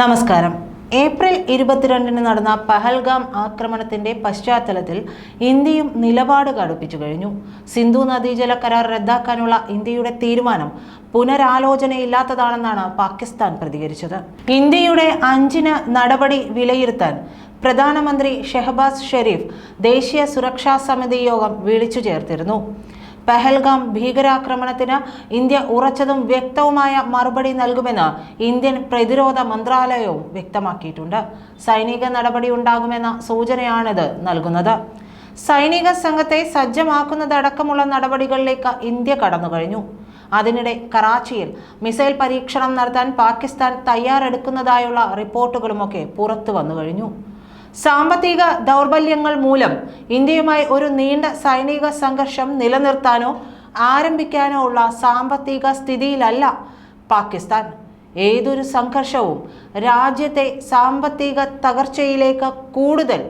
നമസ്കാരം. ഏപ്രിൽ ഇരുപത്തിരണ്ടിന് നടന്ന പഹൽഗാം ആക്രമണത്തിന്റെ പശ്ചാത്തലത്തിൽ ഇന്ത്യയും നിലപാട് കടുപ്പിച്ചു കഴിഞ്ഞു. സിന്ധു നദീജല കരാർ റദ്ദാക്കാനുള്ള ഇന്ത്യയുടെ തീരുമാനം പുനരാലോചനയില്ലാത്തതാണെന്നാണ് പാകിസ്ഥാൻ പ്രതികരിച്ചത്. ഇന്ത്യയുടെ അഞ്ചിന് നടപടി വിലയിരുത്താൻ പ്രധാനമന്ത്രി ഷെഹബാസ് ഷെരീഫ് ദേശീയ സുരക്ഷാ സമിതി യോഗം വിളിച്ചു ചേർത്തിരുന്നു. പെഹൽഗാം ഭീകരാക്രമണത്തിന് ഇന്ത്യ ഉറച്ചതും വ്യക്തവുമായ മറുപടി നൽകുമെന്ന് ഇന്ത്യൻ പ്രതിരോധ മന്ത്രാലയവും വ്യക്തമാക്കിയിട്ടുണ്ട്. സൈനിക നടപടി ഉണ്ടാകുമെന്ന സൂചനയാണിത് നൽകുന്നത്. സൈനിക സംഘത്തെ സജ്ജമാക്കുന്നതടക്കമുള്ള നടപടികളിലേക്ക് ഇന്ത്യ കടന്നു കഴിഞ്ഞു. അതിനിടെ കറാച്ചിയിൽ മിസൈൽ പരീക്ഷണം നടത്താൻ പാകിസ്ഥാൻ തയ്യാറെടുക്കുന്നതായുള്ള റിപ്പോർട്ടുകളുമൊക്കെ പുറത്തു വന്നു കഴിഞ്ഞു. സാമ്പത്തിക ദൗർബല്യങ്ങൾ മൂലം ഇന്ത്യയുമായി ഒരു നീണ്ട സൈനിക സംഘർഷം നിലനിർത്താനോ ആരംഭിക്കാനോ ഉള്ള സാമ്പത്തിക സ്ഥിതിയിലല്ല പാകിസ്ഥാൻ. ഏതൊരു സംഘർഷവും രാജ്യത്തെ സാമ്പത്തിക തകർച്ചയിലേക്ക് കൂടുതൽ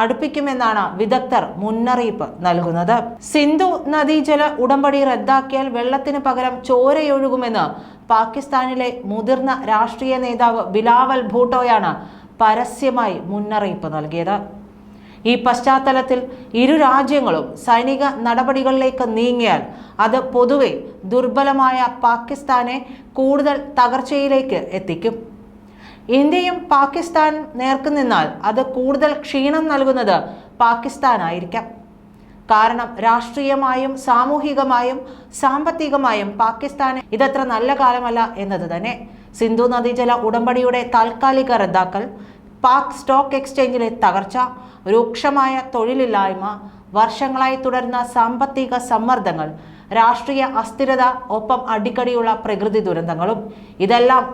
അടുപ്പിക്കുമെന്നാണ് വിദഗ്ധർ മുന്നറിയിപ്പ് നൽകുന്നത്. സിന്ധു നദീജല ഉടമ്പടി റദ്ദാക്കിയാൽ വെള്ളത്തിന് പകരം ചോരയൊഴുകുമെന്ന് പാകിസ്ഥാനിലെ മുതിർന്ന രാഷ്ട്രീയ നേതാവ് ബിലാവൽ ഭൂട്ടോയാണ് പരസ്യമായി മുന്നറിയിപ്പ് നൽകിയത്. ഈ പശ്ചാത്തലത്തിൽ ഇരു രാജ്യങ്ങളും സൈനിക നടപടികളിലേക്ക് നീങ്ങിയാൽ അത് പൊതുവെ ദുർബലമായ പാകിസ്ഥാനെ കൂടുതൽ തകർച്ചയിലേക്ക് എത്തിക്കും. ഇന്ത്യയും പാകിസ്ഥാൻ നേർക്കുനിന്നാൽ അത് കൂടുതൽ ക്ഷീണം നൽകുന്നത് പാകിസ്ഥാനായിരിക്കാം. കാരണം രാഷ്ട്രീയമായും സാമൂഹികമായും സാമ്പത്തികമായും പാകിസ്ഥാന് ഇതത്ര നല്ല കാലമല്ല എന്നത് തന്നെ. സിന്ധു നദീജല ഉടമ്പടിയുടെ താൽക്കാലിക റദ്ദാക്കൽ പാക് സ്റ്റോക്ക് എക്സ്ചേഞ്ചിലെ തകർച്ച രൂക്ഷമായ തൊഴിലില്ലായ്മ വർഷങ്ങളായി തുടരുന്ന സാമ്പത്തിക സമ്മർദ്ദങ്ങൾ രാഷ്ട്രീയ അസ്ഥിരത ഒപ്പം അടിക്കടിയുള്ള പ്രകൃതി ദുരന്തങ്ങളും. ഇതെല്ലാം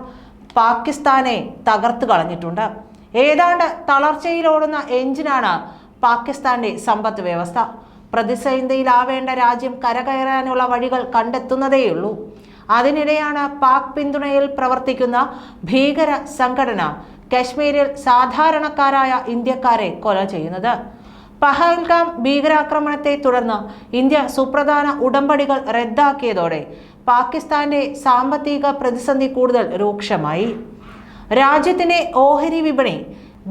പാകിസ്ഥാനെ തകർത്തു കളഞ്ഞിട്ടുണ്ട്. ഏതാണ്ട് തളർച്ചയിലോടുന്ന എഞ്ചിനാണ് പാകിസ്ഥാന്റെ സമ്പദ് വ്യവസ്ഥ. പ്രതിസന്ധിയിലാവേണ്ട രാജ്യം കരകയറാനുള്ള വഴികൾ കണ്ടെത്തുന്നതേയുള്ളൂ. അതിനിടെയാണ് പാക് പിന്തുണയിൽ പ്രവർത്തിക്കുന്ന ഭീകര സംഘടന കശ്മീരിൽ സാധാരണക്കാരായ ഇന്ത്യക്കാരെ കൊല ചെയ്യുന്നത്. പഹൽഗാം ഭീകരാക്രമണത്തെ തുടർന്ന് ഇന്ത്യ സുപ്രധാന ഉടമ്പടികൾ റദ്ദാക്കിയതോടെ പാകിസ്ഥാന്റെ സാമ്പത്തിക പ്രതിസന്ധി കൂടുതൽ രൂക്ഷമായി. രാജ്യത്തിന്റെ ഓഹരി വിപണി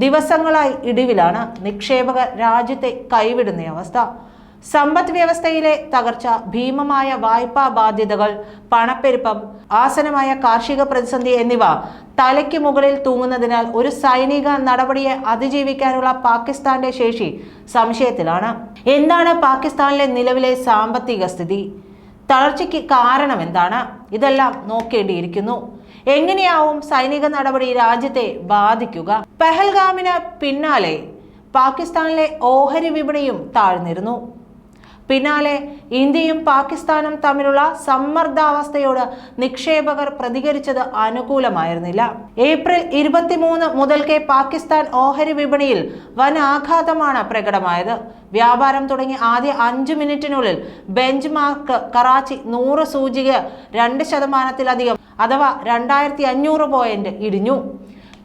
ദിവസങ്ങളായി ഇടിവിലാണ് നിക്ഷേപകർ രാജ്യത്തെ കൈവിടുന്ന അവസ്ഥ. സമ്പദ് വ്യവസ്ഥയിലെ തകർച്ച ഭീമമായ വായ്പാ ബാധ്യതകൾ പണപ്പെരുപ്പം ആസനമായ കാർഷിക പ്രതിസന്ധി എന്നിവ തലയ്ക്ക് മുകളിൽ തൂങ്ങുന്നതിനാൽ ഒരു സൈനിക നടപടിയെ അതിജീവിക്കാനുള്ള പാകിസ്ഥാന്റെ ശേഷി സംശയത്തിലാണ്. എന്താണ് പാകിസ്ഥാനിലെ നിലവിലെ സാമ്പത്തിക സ്ഥിതി? തളർച്ചയ്ക്ക് കാരണം എന്താണ്? ഇതെല്ലാം നോക്കേണ്ടിയിരിക്കുന്നു. എങ്ങനെയാവും സൈനിക നടപടി രാജ്യത്തെ ബാധിക്കുക? പെഹൽഗാമിന് പിന്നാലെ പാകിസ്ഥാനിലെ ഓഹരി വിപണിയും താഴ്ന്നിരുന്നു. പിന്നാലെ ഇന്ത്യയും പാകിസ്ഥാനും തമ്മിലുള്ള സമ്മർദ്ദാവസ്ഥയോട് നിക്ഷേപകർ പ്രതികരിച്ചത് അനുകൂലമായിരുന്നില്ല. ഏപ്രിൽ ഇരുപത്തിമൂന്ന് മുതൽക്കേ പാകിസ്ഥാൻ ഓഹരി വിപണിയിൽ വൻ ആഘാതമാണ് പ്രകടമായത്. വ്യാപാരം തുടങ്ങി ആദ്യ അഞ്ച് മിനിറ്റിനുള്ളിൽ ബെഞ്ച് മാർക്ക് കറാച്ചി നൂറ് സൂചിക രണ്ട് ശതമാനത്തിലധികം അഥവാ രണ്ടായിരത്തി അഞ്ഞൂറ് പോയിന്റ് ഇടിഞ്ഞു.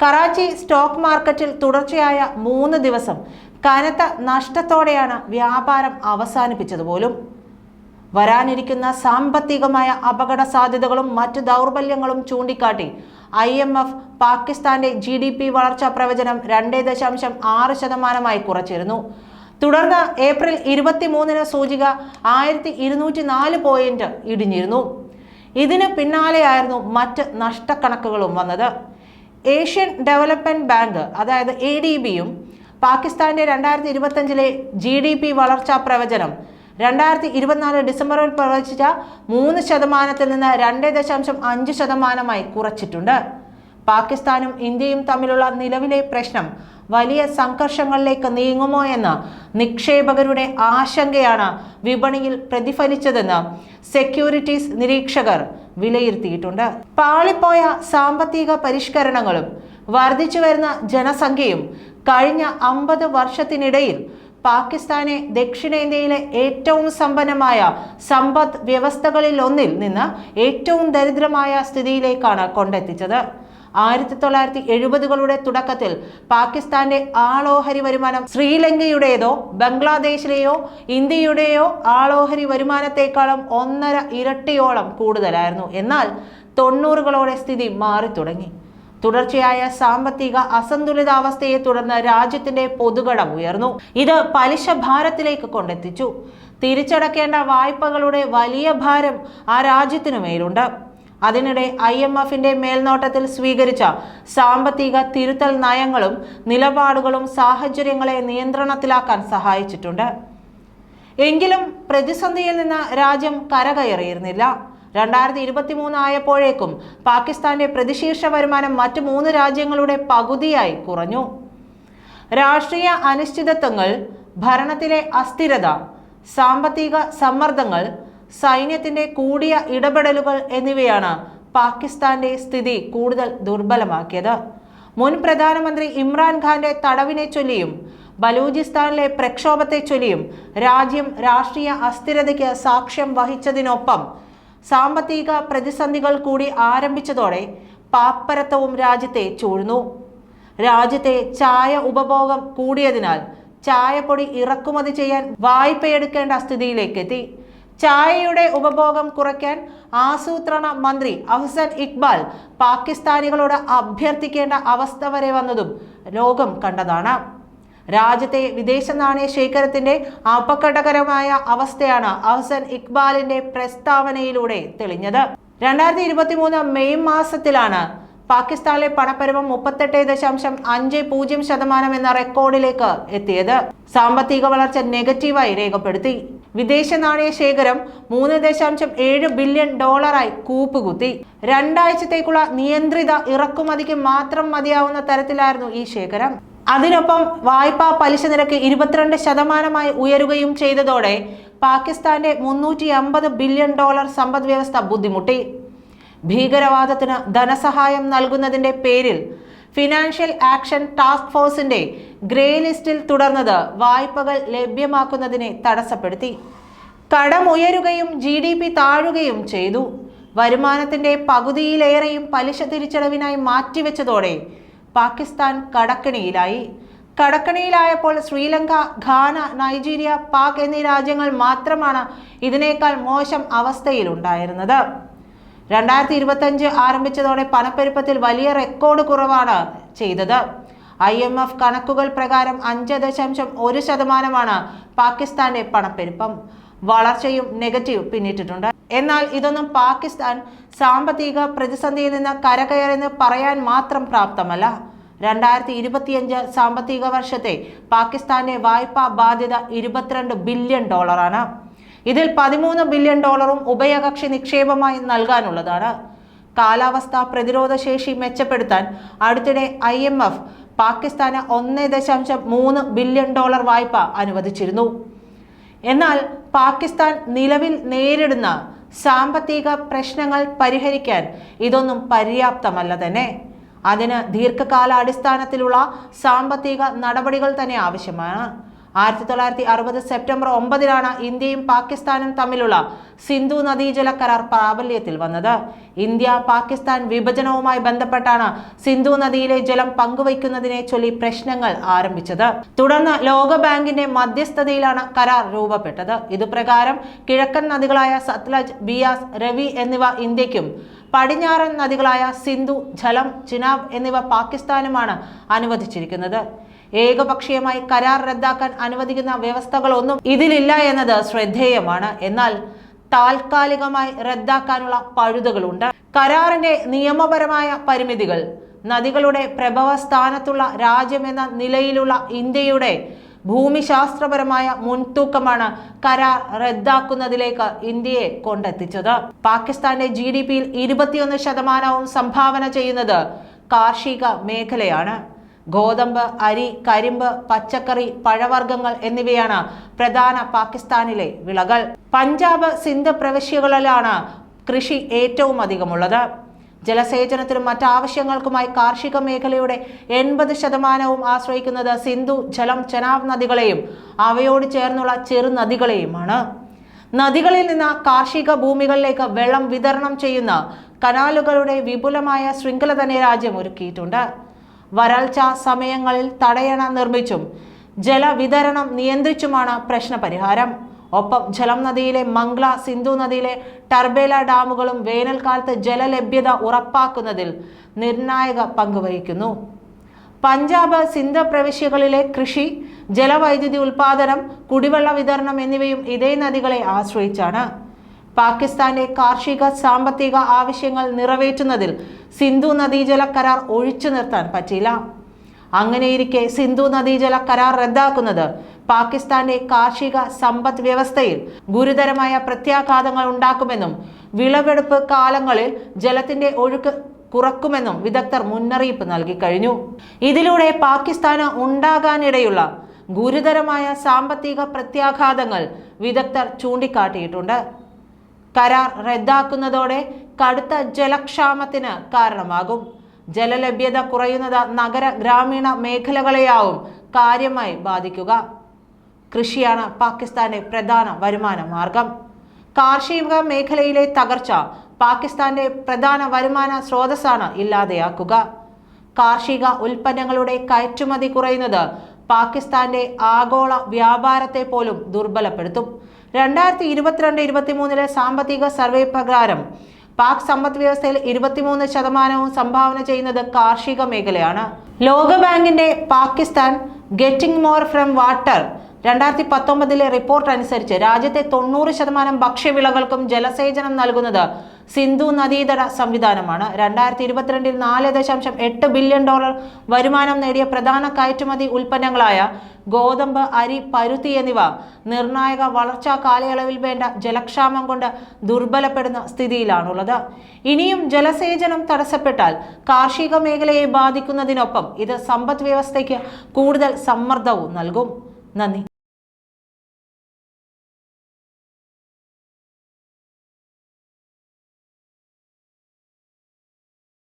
കറാച്ചി സ്റ്റോക്ക് മാർക്കറ്റിൽ തുടർച്ചയായ മൂന്ന് ദിവസം കനത്ത നഷ്ടത്തോടെയാണ് വ്യാപാരം അവസാനിപ്പിച്ചത് പോലും. വരാനിരിക്കുന്ന സാമ്പത്തികമായ അപകട സാധ്യതകളും മറ്റ് ദൗർബല്യങ്ങളും ചൂണ്ടിക്കാട്ടി ഐ എം എഫ് പാകിസ്ഥാന്റെ ജി ഡി പി വളർച്ചാ പ്രവചനം രണ്ടേ ദശാംശം ആറ് ശതമാനമായി കുറച്ചിരുന്നു. തുടർന്ന് ഏപ്രിൽ ഇരുപത്തിമൂന്നിന് സൂചിക ആയിരത്തി ഇരുന്നൂറ്റി നാല് പോയിന്റ് ഇടിഞ്ഞിരുന്നു. ഇതിന് പിന്നാലെയായിരുന്നു മറ്റ് നഷ്ടക്കണക്കുകളും വന്നത്. ഏഷ്യൻ ഡെവലപ്മെന്റ് ബാങ്ക് അതായത് എ ഡി ബിയും പാകിസ്ഥാന്റെ രണ്ടായിരത്തി ഇരുപത്തഞ്ചിലെ ജി ഡി പി വളർച്ചാ പ്രവചനം. രണ്ടായിരത്തി ഇരുപത്തിനാല് ഡിസംബറിൽ പ്രവചിച്ച മൂന്ന് ശതമാനത്തിൽ നിന്ന് രണ്ട് ദശാംശം അഞ്ച് ശതമാനമായി കുറച്ചിട്ടുണ്ട്. പാകിസ്ഥാനും ഇന്ത്യയും തമ്മിലുള്ള നിലവിലെ പ്രശ്നം വലിയ സംഘർഷങ്ങളിലേക്ക് നീങ്ങുമോ എന്ന നിക്ഷേപകരുടെ ആശങ്കയാണ് വിപണിയിൽ പ്രതിഫലിച്ചതെന്ന് സെക്യൂരിറ്റീസ് നിരീക്ഷകർ വിലയിരുത്തിയിട്ടുണ്ട്. പാളിപ്പോയ സാമ്പത്തിക പരിഷ്കരണങ്ങളും വർദ്ധിച്ചു വരുന്ന ജനസംഖ്യയും കഴിഞ്ഞ അമ്പത് വർഷത്തിനിടയിൽ പാകിസ്ഥാനെ ദക്ഷിണേന്ത്യയിലെ ഏറ്റവും സമ്പന്നമായ സമ്പദ് വ്യവസ്ഥകളിൽ ഒന്നിൽ നിന്ന് ഏറ്റവും ദരിദ്രമായ സ്ഥിതിയിലേക്കാണ് കൊണ്ടെത്തിച്ചത്. ആയിരത്തി തൊള്ളായിരത്തി എഴുപതുകളുടെ തുടക്കത്തിൽ പാകിസ്ഥാന്റെ ആളോഹരി വരുമാനം ശ്രീലങ്കയുടേതോ ബംഗ്ലാദേശിലെയോ ഇന്ത്യയുടെയോ ആളോഹരി വരുമാനത്തെക്കാളും ഒന്നര ഇരട്ടിയോളം കൂടുതലായിരുന്നു. എന്നാൽ തൊണ്ണൂറുകളോടെ സ്ഥിതി മാറി തുടങ്ങി തുടർച്ചയായ സാമ്പത്തിക അസന്തുലിതാവസ്ഥയെ തുടർന്ന് രാജ്യത്തിന്റെ പൊതുകടം ഉയർന്നു. ഇത് പലിശ ഭാരത്തിലേക്ക് കൊണ്ടെത്തിച്ചു. തിരിച്ചടക്കേണ്ട വായ്പകളുടെ വലിയ ഭാരം ആ രാജ്യത്തിനു മേലുണ്ട്. അതിനിടെ ഐ എം എഫിന്റെ മേൽനോട്ടത്തിൽ സ്വീകരിച്ച സാമ്പത്തിക തിരുത്തൽ നയങ്ങളും നിലപാടുകളും സാഹചര്യങ്ങളെ നിയന്ത്രണത്തിലാക്കാൻ സഹായിച്ചിട്ടുണ്ട്. എങ്കിലും പ്രതിസന്ധിയിൽ നിന്ന് രാജ്യം കരകയറിയിരുന്നില്ല. രണ്ടായിരത്തി ഇരുപത്തി മൂന്ന് ആയപ്പോഴേക്കും പാകിസ്ഥാന്റെ പ്രതിശീർഷ വരുമാനം മറ്റ് മൂന്ന് രാജ്യങ്ങളുടെ പകുതിയായി കുറഞ്ഞു. രാഷ്ട്രീയ അനിശ്ചിതത്വങ്ങൾ ഭരണത്തിലെ അസ്ഥിരത സാമ്പത്തിക സമ്മർദ്ദങ്ങൾ സൈന്യത്തിന്റെ കൂടിയ ഇടപെടലുകൾ എന്നിവയാണ് പാകിസ്ഥാന്റെ സ്ഥിതി കൂടുതൽ ദുർബലമാക്കിയത്. മുൻ പ്രധാനമന്ത്രി ഇമ്രാൻഖാന്റെ തടവിനെ ചൊല്ലിയും ബലൂചിസ്ഥാനിലെ പ്രക്ഷോഭത്തെ ചൊല്ലിയും രാജ്യം രാഷ്ട്രീയ അസ്ഥിരതയ്ക്ക് സാക്ഷ്യം വഹിച്ചതിനൊപ്പം സാമ്പത്തിക പ്രതിസന്ധികൾ കൂടി ആരംഭിച്ചതോടെ പാപ്പരത്വവും രാജ്യത്തെ ചൂഴ്ന്നു. രാജ്യത്തെ ചായ ഉപഭോഗം കൂടിയതിനാൽ ചായപ്പൊടി ഇറക്കുമതി ചെയ്യാൻ വായ്പയെടുക്കേണ്ട സ്ഥിതിയിലേക്ക് എത്തി ചായയുടെ ഉപഭോഗം കുറയ്ക്കാൻ ആസൂത്രണ മന്ത്രി അഹ്സൻ ഇക്ബാൽ പാകിസ്ഥാനികളോട് അഭ്യർത്ഥിക്കേണ്ട അവസ്ഥ വരെ വന്നതും ലോകം കണ്ടതാണ്. രാജ്യത്തെ വിദേശ നാണയ ശേഖരത്തിന്റെ അപകടകരമായ അവസ്ഥയാണ് അഹസൻ ഇക്ബാലിന്റെ പ്രസ്താവനയിലൂടെ തെളിഞ്ഞത്. രണ്ടായിരത്തി ഇരുപത്തി മൂന്ന് മെയ് മാസത്തിലാണ് പാകിസ്ഥാനിലെ പണപ്പെരുവം മുപ്പത്തെട്ട് ദശാംശം അഞ്ച് പൂജ്യം ശതമാനം എന്ന റെക്കോർഡിലേക്ക് എത്തിയത്. സാമ്പത്തിക വളർച്ച നെഗറ്റീവായി രേഖപ്പെടുത്തി. വിദേശ നാണയ ശേഖരം മൂന്ന് ദശാംശം ഏഴ് ബില്യൺ ഡോളറായി കൂപ്പുകുത്തി. രണ്ടാഴ്ചത്തേക്കുള്ള നിയന്ത്രിത ഇറക്കുമതിക്ക് മാത്രം മതിയാവുന്ന തരത്തിലായിരുന്നു ഈ ശേഖരം. അതിനൊപ്പം വായ്പാ പലിശ നിരക്ക് ഇരുപത്തിരണ്ട് ശതമാനമായി ഉയരുകയും ചെയ്തതോടെ പാകിസ്ഥാന്റെ മുന്നൂറ്റി അമ്പത് ബില്യൺ ഡോളർ സമ്പദ് വ്യവസ്ഥ ബുദ്ധിമുട്ടി. ഭീകരവാദത്തിന് ധനസഹായം നൽകുന്നതിന്റെ പേരിൽ ഫിനാൻഷ്യൽ ആക്ഷൻ ടാസ്ക് ഫോഴ്സിന്റെ ഗ്രേ ലിസ്റ്റിൽ തുടർന്നത് വായ്പകൾ ലഭ്യമാക്കുന്നതിനെ തടസ്സപ്പെടുത്തി. കടമുയരുകയും ജി ഡി പി താഴുകയും ചെയ്തു. വരുമാനത്തിന്റെ പകുതിയിലേറെയും പലിശ തിരിച്ചടവിനായി മാറ്റിവെച്ചതോടെ പാകിസ്ഥാൻ കടക്കണിയിലായി. കടക്കണിയിലായപ്പോൾ ശ്രീലങ്ക ഘാന നൈജീരിയ പാക് എന്നീ രാജ്യങ്ങൾ മാത്രമാണ് ഇതിനേക്കാൾ മോശം അവസ്ഥയിലുണ്ടായിരുന്നത്. രണ്ടായിരത്തി ഇരുപത്തഞ്ച് ആരംഭിച്ചതോടെ പണപ്പെരുപ്പത്തിൽ വലിയ റെക്കോർഡ് കുറവാണ് ചെയ്തത്. ഐ എം എഫ് കണക്കുകൾ പ്രകാരം അഞ്ച് ദശാംശം ഒരു ശതമാനമാണ് പാകിസ്ഥാന്റെ പണപ്പെരുപ്പം. വളർച്ചയും നെഗറ്റീവ് പിന്നിട്ടിട്ടുണ്ട്. എന്നാൽ ഇതൊന്നും പാകിസ്ഥാൻ സാമ്പത്തിക പ്രതിസന്ധിയിൽ നിന്ന് കരകയറെന്ന് പറയാൻ മാത്രം പ്രാപ്തമല്ല. രണ്ടായിരത്തി ഇരുപത്തിയഞ്ച് സാമ്പത്തിക വർഷത്തെ പാകിസ്ഥാന്റെ വായ്പാ ബാധ്യത ഇരുപത്തിരണ്ട് ബില്യൺ ഡോളറാണ്. ഇതിൽ പതിമൂന്ന് ബില്യൺ ഡോളറും ഉഭയകക്ഷി നിക്ഷേപമായി നൽകാനുള്ളതാണ്. കാലാവസ്ഥാ പ്രതിരോധ ശേഷി മെച്ചപ്പെടുത്താൻ അടുത്തിടെ ഐ എം എഫ് പാകിസ്ഥാന് ഒന്ന് ദശാംശം മൂന്ന് ബില്യൺ ഡോളർ വായ്പ അനുവദിച്ചിരുന്നു. എന്നാൽ പാകിസ്ഥാൻ നിലവിൽ നേരിടുന്ന സാമ്പത്തിക പ്രശ്നങ്ങൾ പരിഹരിക്കാൻ ഇതൊന്നും പര്യാപ്തമല്ല തന്നെ. അതിന് ദീർഘകാലാടിസ്ഥാനത്തിലുള്ള സാമ്പത്തിക നടപടികൾ തന്നെ ആവശ്യമാണ്. ആയിരത്തി തൊള്ളായിരത്തി അറുപത് സെപ്റ്റംബർ ഒമ്പതിനാണ് ഇന്ത്യയും പാകിസ്ഥാനും തമ്മിലുള്ള സിന്ധു നദീജല കരാർ പ്രാബല്യത്തിൽ വന്നത്. ഇന്ത്യ പാകിസ്ഥാൻ വിഭജനവുമായി ബന്ധപ്പെട്ടാണ് സിന്ധു നദിയിലെ ജലം പങ്കുവയ്ക്കുന്നതിനെ ചൊല്ലി പ്രശ്നങ്ങൾ ആരംഭിച്ചത്. തുടർന്ന് ലോകബാങ്കിന്റെ മധ്യസ്ഥതയിലാണ് കരാർ രൂപപ്പെട്ടത്. ഇതുപ്രകാരം കിഴക്കൻ നദികളായ സത്ലജ് ബിയാസ് രവി എന്നിവ ഇന്ത്യക്കും പടിഞ്ഞാറൻ നദികളായ സിന്ധു ജലം ചിനാബ് എന്നിവ പാകിസ്ഥാനുമാണ് അനുവദിച്ചിരിക്കുന്നത്. ഏകപക്ഷീയമായി കരാർ റദ്ദാക്കാൻ അനുവദിക്കുന്ന വ്യവസ്ഥകളൊന്നും ഇതിലില്ല എന്നത് ശ്രദ്ധേയമാണ്. എന്നാൽ താൽക്കാലികമായി റദ്ദാക്കാനുള്ള പഴുതുകളുണ്ട്. കരാറിന്റെ നിയമപരമായ പരിമിതികൾ നദികളുടെ പ്രഭവ സ്ഥാനത്തുള്ള രാജ്യമെന്ന നിലയിലുള്ള ഇന്ത്യയുടെ ഭൂമിശാസ്ത്രപരമായ മുൻതൂക്കമാണ് കരാർ റദ്ദാക്കുന്നതിലേക്ക് ഇന്ത്യയെ കൊണ്ടെത്തിച്ചത്. പാകിസ്ഥാന്റെ ജി ഡി പിയിൽ ഇരുപത്തിയൊന്ന് ശതമാനവും സംഭാവന ചെയ്യുന്നത് കാർഷിക മേഖലയാണ്. ഗോതമ്പ് അരി കരിമ്പ് പച്ചക്കറി പഴവർഗങ്ങൾ എന്നിവയാണ് പ്രധാന പാകിസ്ഥാനിലെ വിളകൾ. പഞ്ചാബ് സിന്ധ് പ്രവിശ്യകളിലാണ് കൃഷി ഏറ്റവും അധികമുള്ളത്. ജലസേചനത്തിനും മറ്റാവശ്യങ്ങൾക്കുമായി കാർഷിക മേഖലയുടെ എൺപത് ശതമാനവും ആശ്രയിക്കുന്നത് സിന്ധു ജലം ചെനാബ് നദികളെയും അവയോട് ചേർന്നുള്ള ചെറുനദികളെയുമാണ് നദികളിൽ നിന്ന് കാർഷിക ഭൂമികളിലേക്ക് വെള്ളം വിതരണം ചെയ്യുന്ന കനാലുകളുടെ വിപുലമായ ശൃംഖല തന്നെ രാജ്യം ഒരുക്കിയിട്ടുണ്ട്. വരൾച്ച സമയങ്ങളിൽ തടയണ നിർമ്മിച്ചും ജലവിതരണം നിയന്ത്രിച്ചുമാണ് പ്രശ്നപരിഹാരം. ഒപ്പം ജലം നദിയിലെ മംഗ്ല സിന്ധു നദിയിലെ ടർബേല ഡാമുകളും വേനൽക്കാലത്ത് ജലലഭ്യത ഉറപ്പാക്കുന്നതിൽ നിർണായക പങ്കുവഹിക്കുന്നു പഞ്ചാബ് സിന്ധ പ്രവിശ്യകളിലെ കൃഷി ജലവൈദ്യുതി ഉൽപാദനം കുടിവെള്ള വിതരണം എന്നിവയും ഇതേ നദികളെ ആശ്രയിച്ചാണ്. പാകിസ്ഥാന്റെ കാർഷിക സാമ്പത്തിക ആവശ്യങ്ങൾ നിറവേറ്റുന്നതിൽ സിന്ധു നദീജല കരാർ ഒഴിച്ചു നിർത്താൻ പറ്റില്ല അങ്ങനെയിരിക്കെ സിന്ധു നദീജല കരാർ റദ്ദാക്കുന്നത് പാകിസ്ഥാന്റെ കാർഷിക സമ്പദ് വ്യവസ്ഥയിൽ ഗുരുതരമായ പ്രത്യാഘാതങ്ങൾ ഉണ്ടാക്കുമെന്നും വിളവെടുപ്പ് കാലങ്ങളിൽ ജലത്തിന്റെ ഒഴുക്ക് കുറക്കുമെന്നും വിദഗ്ധർ മുന്നറിയിപ്പ് നൽകി കഴിഞ്ഞു. ഇതിലൂടെ പാകിസ്ഥാന് ഉണ്ടാകാനിടയുള്ള ഗുരുതരമായ സാമ്പത്തിക പ്രത്യാഘാതങ്ങൾ വിദഗ്ധർ ചൂണ്ടിക്കാട്ടിയിട്ടുണ്ട്. കരാർ റദ്ദാക്കുന്നതോടെ കടുത്ത ജലക്ഷാമത്തിന് കാരണമാകും. ജലലഭ്യത കുറയുന്നത് നഗര ഗ്രാമീണ മേഖലകളെയാവും കാര്യമായി ബാധിക്കുക. കൃഷിയാണ് പാകിസ്ഥാന്റെ പ്രധാന വരുമാന മാർഗം. കാർഷിക മേഖലയിലെ തകർച്ച പാകിസ്ഥാന്റെ പ്രധാന വരുമാന സ്രോതസ്സാണ് ഇല്ലാതെയാക്കുക. കാർഷിക ഉൽപ്പന്നങ്ങളുടെ കയറ്റുമതി കുറയുന്നത് പാകിസ്ഥാന്റെ ആഗോള വ്യാപാരത്തെ പോലും ദുർബലപ്പെടുത്തും. രണ്ടായിരത്തി ഇരുപത്തിരണ്ട് ഇരുപത്തിമൂന്നിലെ സാമ്പത്തിക സർവേ പ്രകാരം പാക് സമ്പദ് വ്യവസ്ഥയിൽ ഇരുപത്തിമൂന്ന് ശതമാനവും സംഭാവന ചെയ്യുന്നത് കാർഷിക മേഖലയാണ്. ലോകബാങ്കിന്റെ Pakistan getting more from water രണ്ടായിരത്തി പത്തൊമ്പതിലെ റിപ്പോർട്ട് അനുസരിച്ച് രാജ്യത്തെ തൊണ്ണൂറ് ശതമാനം ഭക്ഷ്യവിളകൾക്കും ജലസേചനം നൽകുന്നത് സിന്ധു നദീതട സംവിധാനമാണ്. രണ്ടായിരത്തി ഇരുപത്തിരണ്ടിൽ നാല് ദശാംശം എട്ട് ബില്യൺ ഡോളർ വരുമാനം നേടിയ പ്രധാന കയറ്റുമതി ഉൽപ്പന്നങ്ങളായ ഗോതമ്പ് അരി പരുത്തി എന്നിവ നിർണായക വളർച്ചാ കാലയളവിൽ വേണ്ട ജലക്ഷാമം കൊണ്ട് ദുർബലപ്പെടുന്ന സ്ഥിതിയിലാണുള്ളത്. ഇനിയും ജലസേചനം തടസ്സപ്പെട്ടാൽ കാർഷിക മേഖലയെ ബാധിക്കുന്നതിനൊപ്പം ഇത് സമ്പദ് വ്യവസ്ഥയ്ക്ക് കൂടുതൽ സമ്മർദ്ദവും നൽകും. നന്ദി.